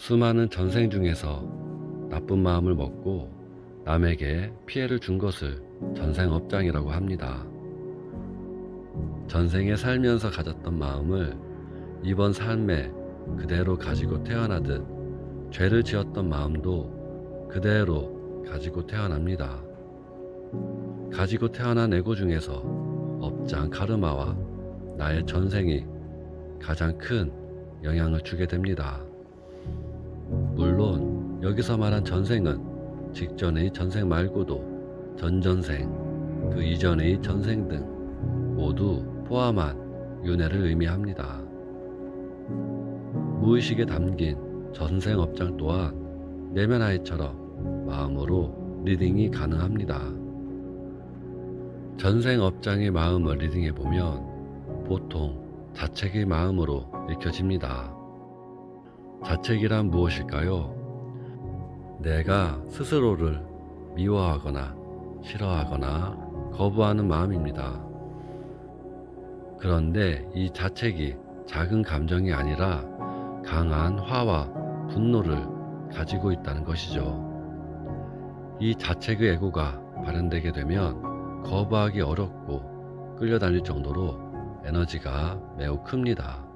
수많은 전생 중에서 나쁜 마음을 먹고 남에게 피해를 준 것을 전생업장이라고 합니다. 전생에 살면서 가졌던 마음을 이번 삶에 그대로 가지고 태어나듯 죄를 지었던 마음도 그대로 가지고 태어납니다. 가지고 태어난 에고 중에서 업장 카르마와 나의 전생이 가장 큰 영향을 주게 됩니다. 물론 여기서 말한 전생은 직전의 전생 말고도 전전생, 그 이전의 전생 등 모두 포함한 윤회를 의미합니다. 무의식에 담긴 전생 업장 또한 내면 아이처럼 마음으로 리딩이 가능합니다. 전생 업장의 마음을 리딩해 보면 보통 자책의 마음으로 읽혀집니다. 자책이란 무엇일까요? 내가 스스로를 미워하거나 싫어하거나 거부하는 마음입니다. 그런데 이 자책이 작은 감정이 아니라 강한 화와 분노를 가지고 있다는 것이죠. 이 자책의 애고가 발현되게 되면 거부하기 어렵고 끌려다닐 정도로 에너지가 매우 큽니다.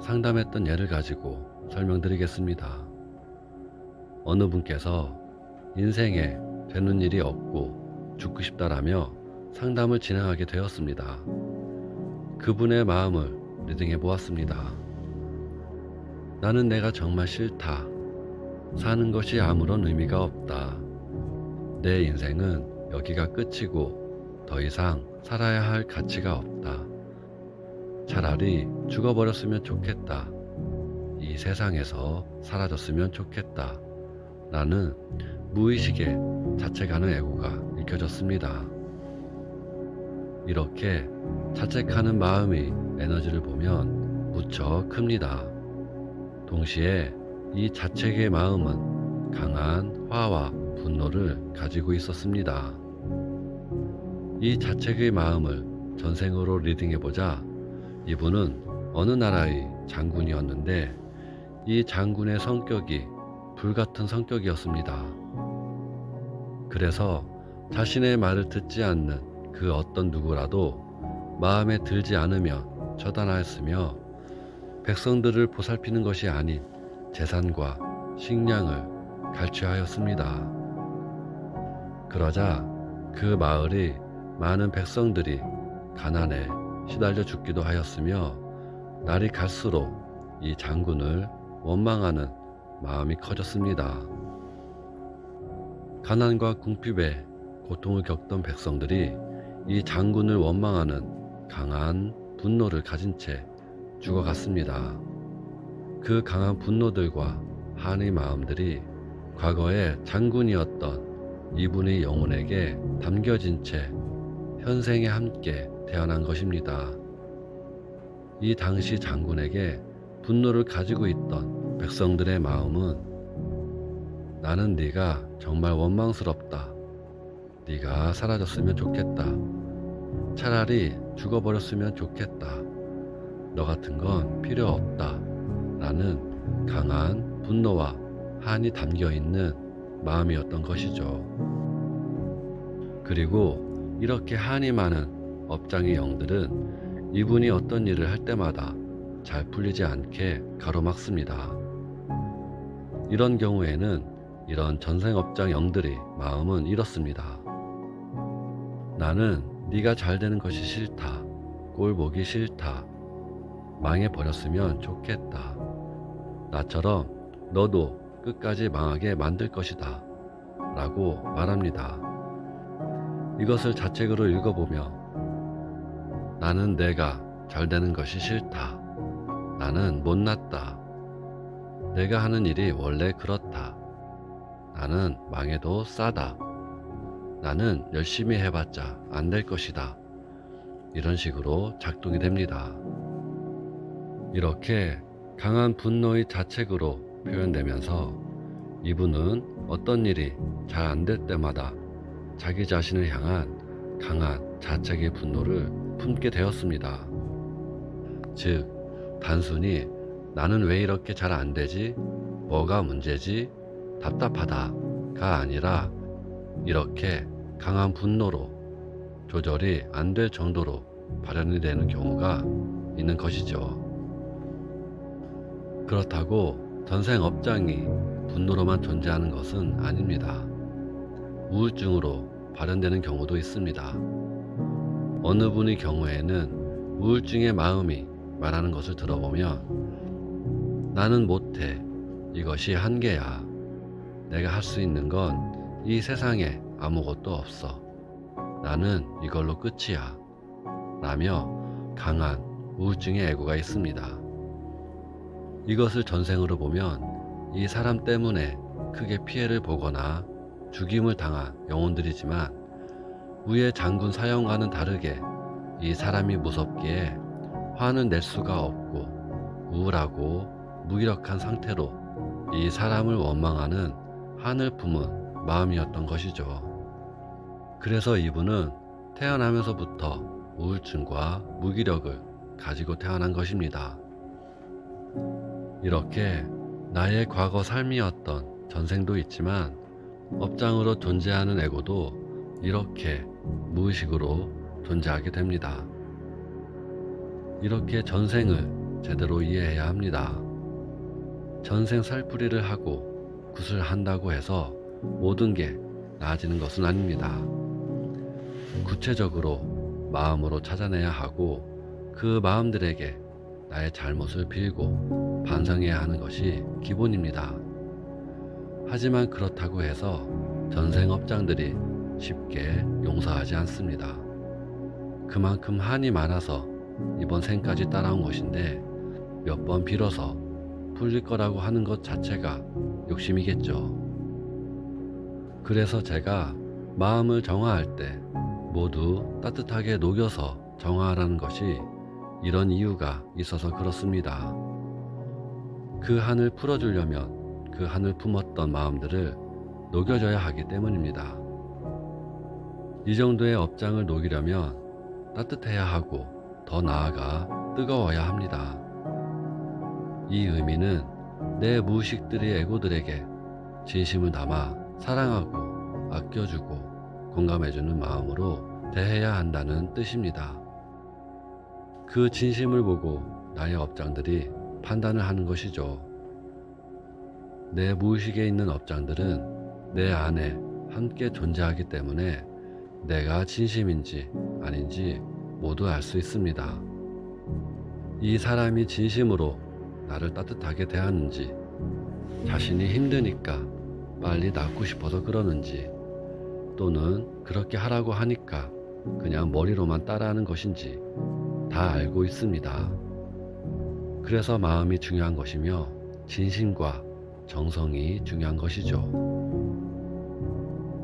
상담했던 예를 가지고 설명드리겠습니다. 어느 분께서 인생에 되는 일이 없고 죽고 싶다라며 상담을 진행하게 되었습니다. 그분의 마음을 리딩해 보았습니다. 나는 내가 정말 싫다. 사는 것이 아무런 의미가 없다. 내 인생은 여기가 끝이고 더 이상 살아야 할 가치가 없다. 차라리 죽어버렸으면 좋겠다. 이 세상에서 사라졌으면 좋겠다. 라는 무의식에 자책하는 애고가 읽혀졌습니다. 이렇게 자책하는 마음의 에너지를 보면 무척 큽니다. 동시에 이 자책의 마음은 강한 화와 분노를 가지고 있었습니다. 이 자책의 마음을 전생으로 리딩해보자 이분은 어느 나라의 장군이었는데 이 장군의 성격이 불같은 성격이었습니다. 그래서 자신의 말을 듣지 않는 그 어떤 누구라도 마음에 들지 않으면 처단하였으며 백성들을 보살피는 것이 아닌 재산과 식량을 갈취하였습니다. 그러자 그 마을이 많은 백성들이 가난에 시달려 죽기도 하였으며 날이 갈수록 이 장군을 원망하는 마음이 커졌습니다. 가난과 궁핍에 고통을 겪던 백성들이 이 장군을 원망하는 강한 분노를 가진 채 죽어갔습니다. 그 강한 분노들과 한의 마음들이 과거의 장군이었던 이분의 영혼에게 담겨진 채 현생에 함께 태어난 것입니다. 이 당시 장군에게 분노를 가지고 있던 백성들의 마음은 나는 네가 정말 원망스럽다. 네가 사라졌으면 좋겠다. 차라리 죽어버렸으면 좋겠다. 너 같은 건 필요 없다. 라는 강한 분노와 한이 담겨 있는 마음이었던 것이죠. 그리고 이렇게 한이 많은 업장의 영들은 이분이 어떤 일을 할 때마다 잘 풀리지 않게 가로막습니다. 이런 경우에는 이런 전생업장 영들의 마음은 이렇습니다. 나는 네가 잘 되는 것이 싫다. 꼴 보기 싫다. 망해 버렸으면 좋겠다. 나처럼 너도 끝까지 망하게 만들 것이다. 라고 말합니다. 이것을 자책으로 읽어보며 나는 내가 잘 되는 것이 싫다. 나는 못났다. 내가 하는 일이 원래 그렇다. 나는 망해도 싸다. 나는 열심히 해봤자 안 될 것이다. 이런 식으로 작동이 됩니다. 이렇게 강한 분노의 자책으로 표현되면서 이분은 어떤 일이 잘 안 될 때마다 자기 자신을 향한 강한 자책의 분노를 품게 되었습니다. 즉, 단순히 나는 왜 이렇게 잘 안 되지? 뭐가 문제지? 답답하다가 아니라 이렇게 강한 분노로 조절이 안 될 정도로 발현이 되는 경우가 있는 것이죠. 그렇다고 전생 업장이 분노로만 존재하는 것은 아닙니다. 우울증으로 발현되는 경우도 있습니다. 어느 분의 경우에는 우울증의 마음이 말하는 것을 들어보면 나는 못해. 이것이 한계야. 내가 할 수 있는 건 이 세상에 아무것도 없어. 나는 이걸로 끝이야. 라며 강한 우울증의 애고가 있습니다. 이것을 전생으로 보면 이 사람 때문에 크게 피해를 보거나 죽임을 당한 영혼들이지만 위의 장군 사형과는 다르게 이 사람이 무섭기에 화는 낼 수가 없고 우울하고 무기력한 상태로 이 사람을 원망하는 한을 품은 마음이었던 것이죠. 그래서 이분은 태어나면서부터 우울증과 무기력을 가지고 태어난 것입니다. 이렇게 나의 과거 삶이었던 전생도 있지만 업장으로 존재하는 에고도 이렇게 무의식으로 존재하게 됩니다. 이렇게 전생을 제대로 이해해야 합니다. 전생 살풀이를 하고 굿을 한다고 해서 모든 게 나아지는 것은 아닙니다. 구체적으로 마음으로 찾아내야 하고 그 마음들에게 나의 잘못을 빌고 반성해야 하는 것이 기본입니다. 하지만 그렇다고 해서 전생 업장들이 쉽게 용서하지 않습니다. 그만큼 한이 많아서 이번 생까지 따라온 것인데 몇 번 빌어서 풀릴 거라고 하는 것 자체가 욕심이겠죠. 그래서 제가 마음을 정화할 때 모두 따뜻하게 녹여서 정화하라는 것이 이런 이유가 있어서 그렇습니다. 그 한을 풀어주려면 그 한을 품었던 마음들을 녹여줘야 하기 때문입니다. 이 정도의 업장을 녹이려면 따뜻해야 하고 더 나아가 뜨거워야 합니다. 이 의미는 내 무의식들의 에고들에게 진심을 담아 사랑하고 아껴주고 공감해주는 마음으로 대해야 한다는 뜻입니다. 그 진심을 보고 나의 업장들이 판단을 하는 것이죠. 내 무의식에 있는 업장들은 내 안에 함께 존재하기 때문에 내가 진심인지 아닌지 모두 알 수 있습니다. 이 사람이 진심으로 나를 따뜻하게 대하는지, 자신이 힘드니까 빨리 낫고 싶어서 그러는지, 또는 그렇게 하라고 하니까 그냥 머리로만 따라하는 것인지 다 알고 있습니다. 그래서 마음이 중요한 것이며 진심과 정성이 중요한 것이죠.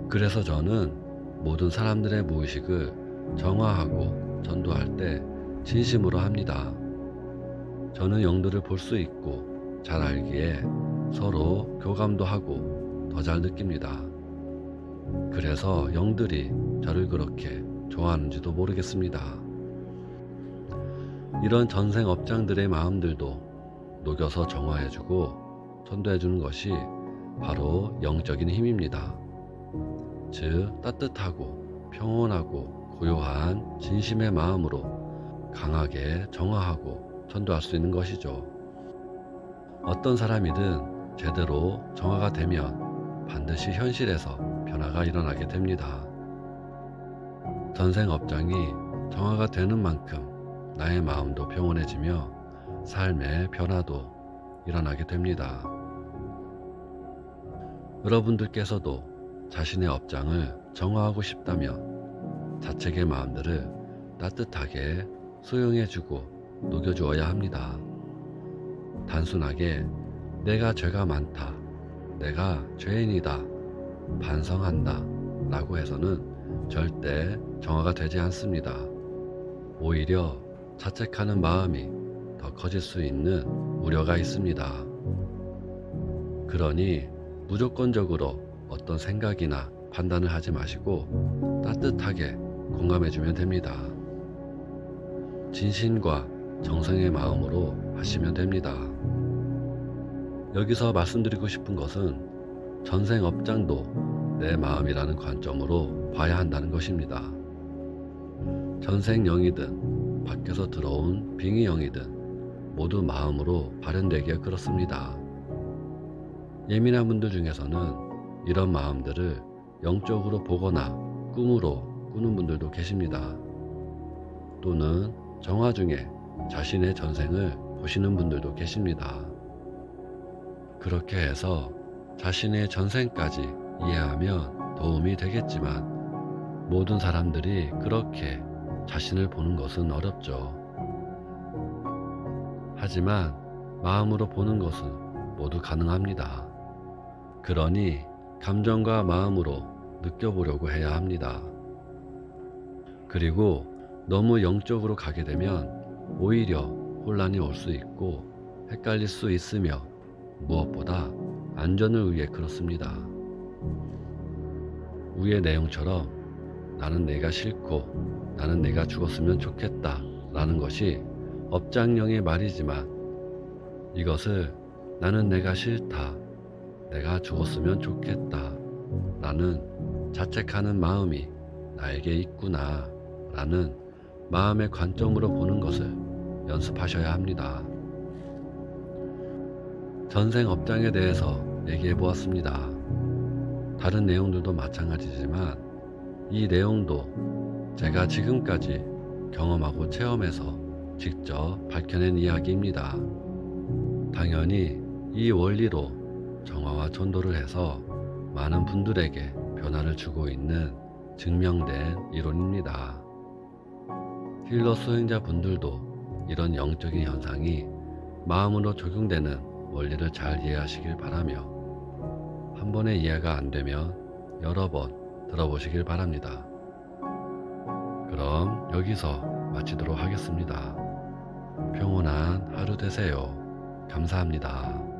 그래서 저는 모든 사람들의 무의식을 정화하고 전도할 때 진심으로 합니다. 저는 영들을 볼 수 있고 잘 알기에 서로 교감도 하고 더 잘 느낍니다. 그래서 영들이 저를 그렇게 좋아하는지도 모르겠습니다. 이런 전생 업장들의 마음들도 녹여서 정화해주고 전도해주는 것이 바로 영적인 힘입니다. 즉, 따뜻하고 평온하고 고요한 진심의 마음으로 강하게 정화하고 전도할 수 있는 것이죠. 어떤 사람이든 제대로 정화가 되면 반드시 현실에서 변화가 일어나게 됩니다. 전생 업장이 정화가 되는 만큼 나의 마음도 평온해지며 삶의 변화도 일어나게 됩니다. 여러분들께서도 자신의 업장을 정화하고 싶다면 자책의 마음들을 따뜻하게 수용해주고 녹여주어야 합니다. 단순하게 내가 죄가 많다, 내가 죄인이다, 반성한다 라고 해서는 절대 정화가 되지 않습니다. 오히려 자책하는 마음이 더 커질 수 있는 우려가 있습니다. 그러니 무조건적으로 어떤 생각이나 판단을 하지 마시고 따뜻하게 공감해주면 됩니다. 진심과 정성의 마음으로 하시면 됩니다. 여기서 말씀드리고 싶은 것은 전생 업장도 내 마음이라는 관점으로 봐야 한다는 것입니다. 전생 영이든 밖에서 들어온 빙의 영이든 모두 마음으로 발현되기에 그렇습니다. 예민한 분들 중에서는 이런 마음들을 영적으로 보거나 꿈으로 꾸는 분들도 계십니다. 또는 정화 중에 자신의 전생을 보시는 분들도 계십니다. 그렇게 해서 자신의 전생까지 이해하면 도움이 되겠지만 모든 사람들이 그렇게 자신을 보는 것은 어렵죠. 하지만 마음으로 보는 것은 모두 가능합니다. 그러니 감정과 마음으로 느껴보려고 해야 합니다. 그리고 너무 영적으로 가게 되면 오히려 혼란이 올 수 있고 헷갈릴 수 있으며 무엇보다 안전을 위해 그렇습니다. 위의 내용처럼 나는 내가 싫고 나는 내가 죽었으면 좋겠다 라는 것이 업장령의 말이지만 이것을 나는 내가 싫다 내가 죽었으면 좋겠다 라는 자책하는 마음이 나에게 있구나 라는 마음의 관점으로 보는 것을 연습하셔야 합니다. 전생 업장에 대해서 얘기해 보았습니다. 다른 내용들도 마찬가지지만 이 내용도 제가 지금까지 경험하고 체험해서 직접 밝혀낸 이야기입니다. 당연히 이 원리로 정화와 전도를 해서 많은 분들에게 변화를 주고 있는 증명된 이론입니다. 힐러 수행자 분들도 이런 영적인 현상이 마음으로 적용되는 원리를 잘 이해하시길 바라며 한 번에 이해가 안 되면 여러 번 들어보시길 바랍니다. 그럼 여기서 마치도록 하겠습니다. 평온한 하루 되세요. 감사합니다.